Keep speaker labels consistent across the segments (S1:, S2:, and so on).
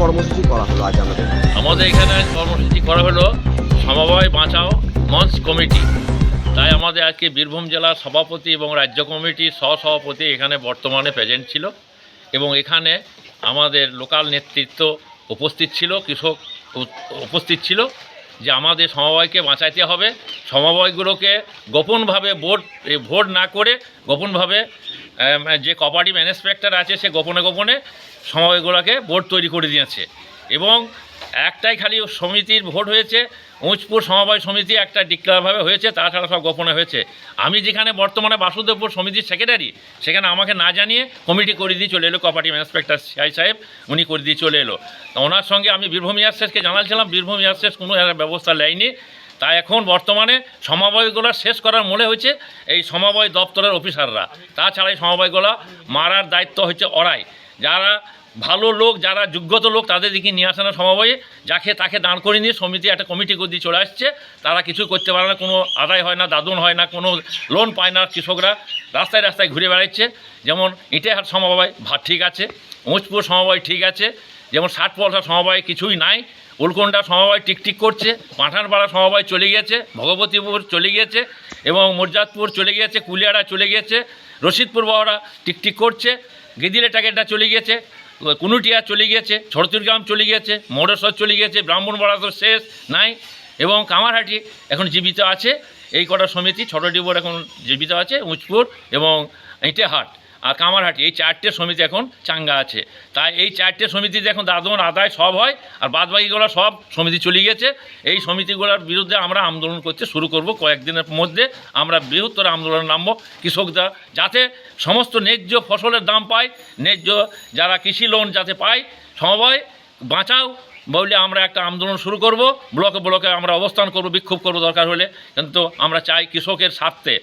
S1: কর্মসূচি করা হলো আজ আমাদের।
S2: আমাদের এখানে কর্মসূচি করা হলো সমবায় বাঁচাও মঞ্চ কমিটি। তাই আমাদের আজকে বীরভূম জেলার সভাপতি এবং রাজ্য কমিটির সহসভাপতি এখানে বর্তমানে প্রেজেন্ট ছিল এবং এখানে আমাদের লোকাল নেতৃত্ব উপস্থিত ছিল, কৃষক উপস্থিত ছিল। যে আমাদের সমবায়কে বাঁচাইতে হবে। সমবায়গুলোকে গোপনভাবে ভোট ভোট না করে গোপনভাবে যে কপারেটিভ ইন্সপেক্টর আছে, সে গোপনে গোপনে সমবায়গুলোকে ভোট তৈরি করে দিয়েছে। এবং একটাই খালি সমিতির ভোট হয়েছে উঁচপুর সমবায় সমিতি একটা ডিক্লারভাবে হয়েছে, তাছাড়া সব গোপনে হয়েছে। আমি যেখানে বর্তমানে বাসুদেবপুর সমিতির সেক্রেটারি সেখানে আমাকে না জানিয়ে কমিটি করে দিয়ে চলে এলো কপারেটিভ ইন্সপেক্টর সিআই সাহেব, উনি করে দিয়ে চলে এলো। তো ওনার সঙ্গে আমি বীরভূম ইয়ারসেসকে জানাচ্ছিলাম বীরভূম ইয়ারসেস কোনো ব্যবস্থা নেয়নি। তাই এখন বর্তমানে সমবায়গুলো শেষ করার মনে হয়েছে এই সমবায় দপ্তরের অফিসাররা তাছাড়া এই সমবায়গুলো মারার দায়িত্ব হচ্ছে ওরাই। যারা ভালো লোক, যারা যোগ্যত লোক, তাদের দিকে নিয়ে আসে না সমবায়ে। যাকে তাকে দাঁড় করে নিয়ে সমিতি একটা কমিটি করে চলে আসছে। তারা কিছু করতে পারে না, কোনো আদায় হয় না, দাদন হয় না, কোনো লোন পায় না কৃষকরা। রাস্তায় রাস্তায় ঘুরে বেড়াচ্ছে। যেমন ইটেহাট সমবায় ভাত ঠিক আছে। উঁচপুর সমবায় ঠিক আছে। যেমন ষাট পয়সা সমবায় কিছুই নাই। উলকন্ডা সমবায় টিকটিক করছে। পাঠানপাড়া সমবায় চলে গিয়েছে। ভগবতীপুর চলে গিয়েছে। এবং মর্যাদপুর চলে গিয়েছে। কুলিয়াড়া চলে গিয়েছে। রশিদপুর বহরা টিকটিক করছে। গেদিলে টাকেটটা চলে গিয়েছে। কুনুটিয়া চলে গিয়েছে ছড়তুরগ্রাম চলে গিয়েছে, মোড়েশ্বর চলে গিয়েছে ব্রাহ্মণপাড়া তো শেষ, নাই। এবং কামারহাটি এখন জীবিত আছে। এই কটা সমিতি ছোটডিবোর এখন জীবিত আছে, উঁচপুর এবং ইটেহাট। আর কামারহাটি, এই চারটে সমিতি এখন চাঙ্গা আছে। তাই এই চারটে সমিতিতে এখন দাদন আদায় সব হয়, আর বাদবাকিগুলো সব সমিতি চলে গিয়েছে। এই সমিতিগুলোর বিরুদ্ধে আমরা আন্দোলন করতে শুরু করব কয়েকদিনের মধ্যে। আমরা বৃহত্তর আন্দোলনে নামবো। কৃষকরা যাতে সমস্ত ন্যায্য ফসলের দাম পায়, ন্যায্য যারা কৃষি লোন যাতে পায়, সমবায় বাঁচাও বলে আমরা একটা আন্দোলন শুরু করব। ব্লকে ব্লকে আমরা অবস্থান করব, বিক্ষোভ করব দরকার হলে। কিন্তু আমরা চাই কৃষকের স্বার্থে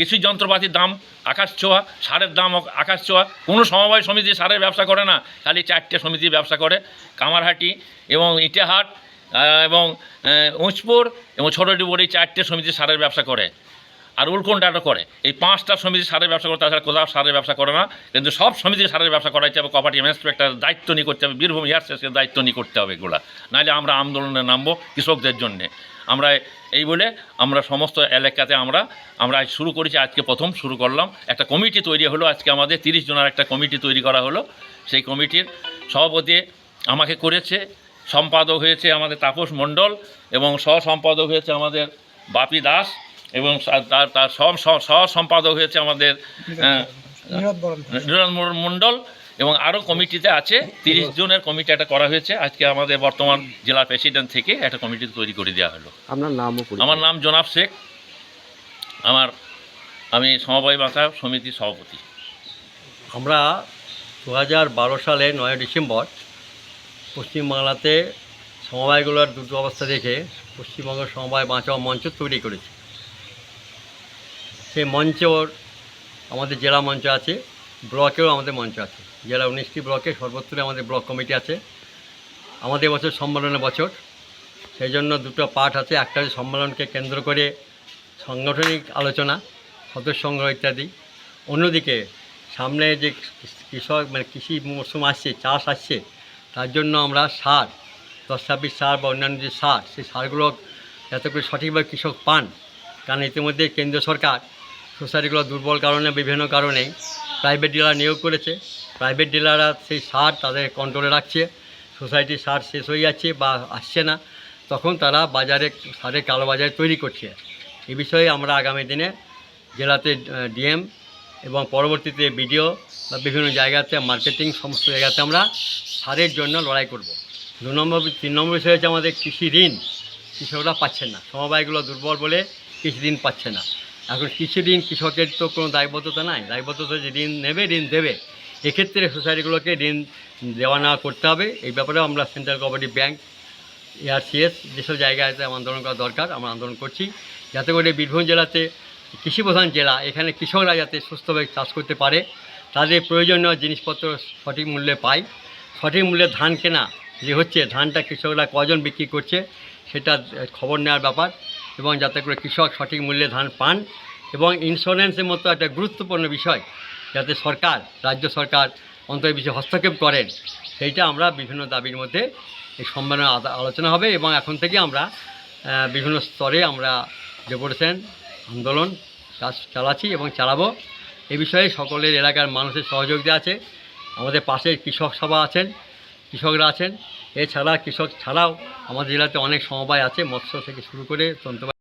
S2: কৃষি যন্ত্রপাতির দাম, আকাশ ছোঁয়া, সারের দাম আকাশ ছোঁয়া। কোনো সমবায় সমিতি সারের ব্যবসা করে না, খালি চারটে সমিতি ব্যবসা করে। কামারহাটি এবং ইটেহাট এবং উঁচপুর এবং ছোটডিবর এই চারটে সমিতি সারের ব্যবসা করে। আর উলকোনটাটা করে। এই পাঁচটা সমিতি সারের ব্যবসা করে, তাছাড়া কোথাও সারের ব্যবসা করে না। কিন্তু সব সমিতি সারের ব্যবসা করাইতে হবে কপারেটিভ ইন্সপেক্টর দায়িত্ব নিয়ে করতে হবে, বীরভূম ইয়ারসেসের দায়িত্ব নিয়ে করতে হবে এগুলা। নাহলে আমরা আন্দোলনে নামবো কৃষকদের জন্যে। আমরা এই বলে আমরা সমস্ত এলাকাতে আমরা আমরা আজ শুরু করেছি আজকে প্রথম শুরু করলাম। একটা কমিটি তৈরি হলো আজকে আমাদের তিরিশ জনের একটা কমিটি তৈরি করা হলো। সেই কমিটির সভাপতি আমাকে করেছে সম্পাদক হয়েছে আমাদের তাপস মণ্ডল এবং সহ সম্পাদক হয়েছে আমাদের বাপি দাস এবং তার তার সহ সম্পাদক হয়েছে আমাদের নীরদ মণ্ডল এবং আরও কমিটিতে আছে তিরিশ জনের কমিটি একটা করা হয়েছে। আজকে আমাদের বর্তমান জেলা প্রেসিডেন্ট থেকে একটা কমিটি তৈরি করে দেওয়া হলো।
S1: আপনার নাম।
S2: আমার নাম জনাব শেখ। আমার আমি সমবায় বাঁচা সমিতির সভাপতি।
S3: আমরা দু হাজার বারো সালে নয় ডিসেম্বর পশ্চিমবাংলাতে সমবায়গুলোর দুটো অবস্থা দেখে পশ্চিমবঙ্গ সমবায় বাঁচাও মঞ্চ তৈরি করেছি। সেই মঞ্চর আমাদের জেলা মঞ্চ আছে। ব্লকেও আমাদের মঞ্চ আছে। জেলা উনিশটি ব্লকে সর্বত্রই আমাদের ব্লক কমিটি আছে। আমাদের বছর সম্মেলনের বছর। সেই জন্য দুটো পাঠ আছে। একটা সম্মেলনকে কেন্দ্র করে সাংগঠনিক আলোচনা সদস্য সংগ্রহ ইত্যাদি। অন্যদিকে সামনে যে কৃষক মানে কৃষি মরশুম আসছে, চাষ আসছে, তার জন্য আমরা সার, দশ ছাব্বিশ সার বা অন্যান্য যে সার, সেই সারগুলো যাতে করে সঠিকভাবে কৃষক পান। কারণ ইতিমধ্যে কেন্দ্র সরকার সোসাইটিগুলো দুর্বল কারণে, বিভিন্ন কারণেই প্রাইভেট ডিলার নিয়োগ করেছে। প্রাইভেট ডিলাররা সেই সার তাদের কন্ট্রোলে রাখছে। সোসাইটির সার শেষ হয়ে যাচ্ছে বা আসছে না। তখন তারা বাজারে সারের কালোবাজার তৈরি করছে। এ বিষয়ে আমরা আগামী দিনে জেলাতে ডিএম এবং পরবর্তীতে বিডিও বা বিভিন্ন জায়গাতে মার্কেটিং সমস্ত জায়গাতে আমরা সারের জন্য লড়াই করব। দু নম্বর, তিন নম্বর বিষয় হচ্ছে আমাদের কৃষি ঋণ। কৃষকরা পাচ্ছে না। সমবায়গুলো দুর্বল বলে কৃষি ঋণ পাচ্ছে না। এখন কৃষি ঋণ কৃষকের তো কোনো দায়বদ্ধতা নাই। দায়বদ্ধতা যে ঋণ নেবে, ঋণ দেবে। এক্ষেত্রে সোসাইটিগুলোকে ঋণ দেওয়া নেওয়া করতে হবে। এই ব্যাপারেও আমরা সেন্ট্রাল কোঅপারেটিভ ব্যাংক, এআরসিএস যেসব জায়গায় আন্দোলন করা দরকার, আমরা আন্দোলন করছি। যাতে করে বীরভূম জেলাতে কৃষিপ্রধান জেলা, এখানে কৃষকরা যাতে সুস্থভাবে চাষ করতে পারে, তাদের প্রয়োজনীয় জিনিসপত্র সঠিক মূল্যে পায়। সঠিক মূল্যে ধান কেনা যে হচ্ছে, ধানটা কৃষকরা কজন বিক্রি করছে, সেটা খবর নেওয়ার ব্যাপার। এবং যাতে করে কৃষক সঠিক মূল্যে ধান পান এবং ইন্স্যুরেন্সের মতো একটা গুরুত্বপূর্ণ বিষয়, যাতে সরকার, রাজ্য সরকার অন্তর বিষয়ে হস্তক্ষেপ করেন, সেইটা আমরা বিভিন্ন দাবির মধ্যে এই সম্মেলনে আলোচনা হবে এবং এখন থেকে আমরা বিভিন্ন স্তরে আমরা ডেপুটেশন আন্দোলন কাজ চালাচ্ছি এবং চালাবো। এ বিষয়ে সকলের এলাকার মানুষের সহযোগিতা আছে। আমাদের পাশে কৃষক সভা আছেন, কৃষকরা আছেন। এছাড়া কৃষক ছাড়াও আমাদের জেলাতে অনেক সমবায় আছে মৎস্য থেকে শুরু করে তন্ত্র